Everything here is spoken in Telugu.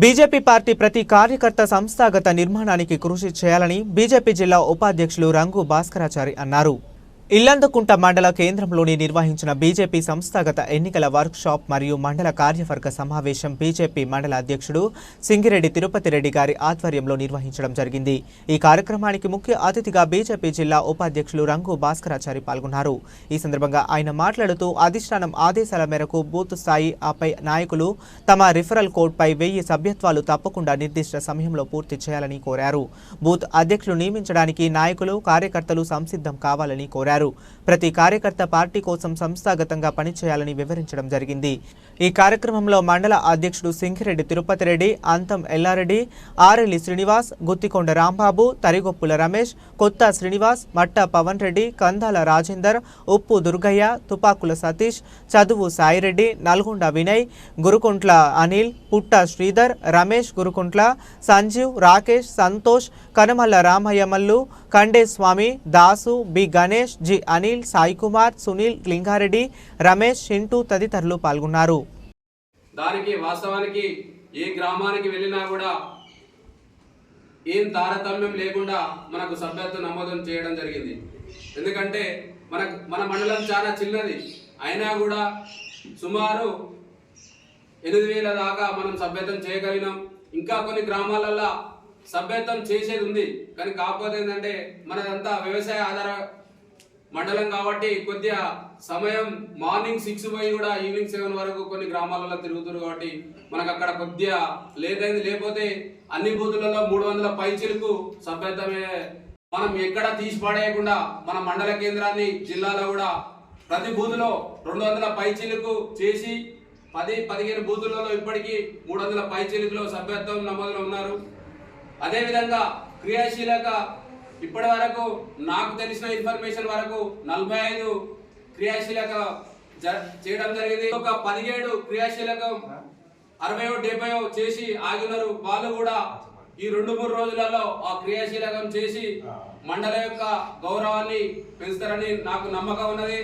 బీజేపీ పార్టీ ప్రతి కార్యకర్త సంస్థాగత నిర్మాణానికి కృషి చేయాలని బీజేపీ జిల్లా ఉపాధ్యక్షులు రంగు భాస్కరాచారి అన్నారు. ఇల్లందుకుంట మండల కేంద్రంలోని నిర్వహించిన బీజేపీ సంస్థాగత ఎన్నికల వర్క్షాప్ మరియు మండల కార్యవర్గ సమావేశం బీజేపీ మండల అధ్యక్షుడు సింగిరెడ్డి తిరుపతి రెడ్డి గారి ఆధ్వర్యంలో నిర్వహించడం జరిగింది. ఈ కార్యక్రమానికి ముఖ్య అతిథిగా బీజేపీ జిల్లా ఉపాధ్యక్షులు రంగు భాస్కరాచారి పాల్గొన్నారు. ఈ సందర్భంగా ఆయన మాట్లాడుతూ అధిష్టానం ఆదేశాల మేరకు బూత్ స్థాయి ఆపై నాయకులు తమ రిఫరల్ కోడ్పై వెయ్యి సభ్యత్వాలు తప్పకుండా నిర్దిష్ట సమయంలో పూర్తి చేయాలని కోరారు. బూత్ అధ్యక్షులు నియమించడానికి నాయకులు కార్యకర్తలు సంసిద్ధం కావాలని కోరారు. ప్రతి కార్యకర్త పార్టీ కోసం సంస్థాగతంగా పనిచేయాలని వివరించడం జరిగింది. ఈ కార్యక్రమంలో మండల అధ్యక్షుడు సింగిరెడ్డి తిరుపతి రెడ్డి అంతం ఎల్లారెడ్డి ఆరెల్లి శ్రీనివాస్ గుత్తికొండ రాంబాబు తరిగొప్పుల రమేష్ కొత్త శ్రీనివాస్ మట్ట పవన్ రెడ్డి కందాల రాజేందర్ ఉప్పు దుర్గయ్య తుపాకుల సతీష్ చదువు సాయిరెడ్డి నల్గొండ వినయ్ గురుకుంట్ల అనిల్ పుట్ట శ్రీధర్ రమేష్ గురుకుంట్ల సంజీవ్ రాకేష్ సంతోష్ కనమల్ల రామయ్యమల్లు మల్లు కండే స్వామి దాసు బి గణేష్ జి అనిల్ సాయి కుమార్ సునీల్ లింగారెడ్డి రమేష్ చింటూ తదితరులు పాల్గొన్నారు. దానికి వాస్తవానికి ఏ గ్రామానికి వెళ్ళినా కూడా ఏం తారతమ్యం లేకుండా మనకు సభ్యత్వ నమోదం చేయడం జరిగింది. ఎందుకంటే మన మన మండలం చాలా చిన్నది. అయినా కూడా సుమారు ఎనిమిది వేల దాకా మనం సభ్యత్వం చేయగలిగినాం. ఇంకా కొన్ని గ్రామాలల్లో సభ్యత్వం చేసేది ఉంది. కానీ కాకపోతే ఏంటంటే మనదంతా వ్యవసాయ ఆధార మండలం కాబట్టి కొద్దిగా సమయం మార్నింగ్ సిక్స్ పోయి కూడా ఈవినింగ్ సెవెన్ వరకు కొన్ని గ్రామాలలో తిరుగుతారు కాబట్టి మనకు అక్కడ కొద్దిగా లేట్ అయింది. లేకపోతే అన్ని బూతులలో మూడు వందల పైచిలకు సభ్యత్వమే మనం ఎక్కడ తీసి పడేయకుండా మన మండల కేంద్రాన్ని జిల్లాలో కూడా ప్రతి బూతులో రెండు వందల పైచిలకు చేసి పది పదిహేను బూతులలో ఇప్పటికీ మూడు వందల పైచిలుకులో సభ్యత్వం నమోదులో ఉన్నారు. అదేవిధంగా క్రియాశీలక ఇప్పటి వరకు నాకు తెలిసిన ఇన్ఫర్మేషన్ వరకు నలభై ఐదు క్రియాశీలక చేయడం జరిగింది. ఒక పదిహేడు క్రియాశీలకం అరవై డెబ్బై చేసి ఆగినారు. వాళ్ళు కూడా ఈ రెండు మూడు రోజులలో ఆ క్రియాశీలకం చేసి మండల యొక్క గౌరవాన్ని పెంచుతారని నాకు నమ్మకం ఉన్నది.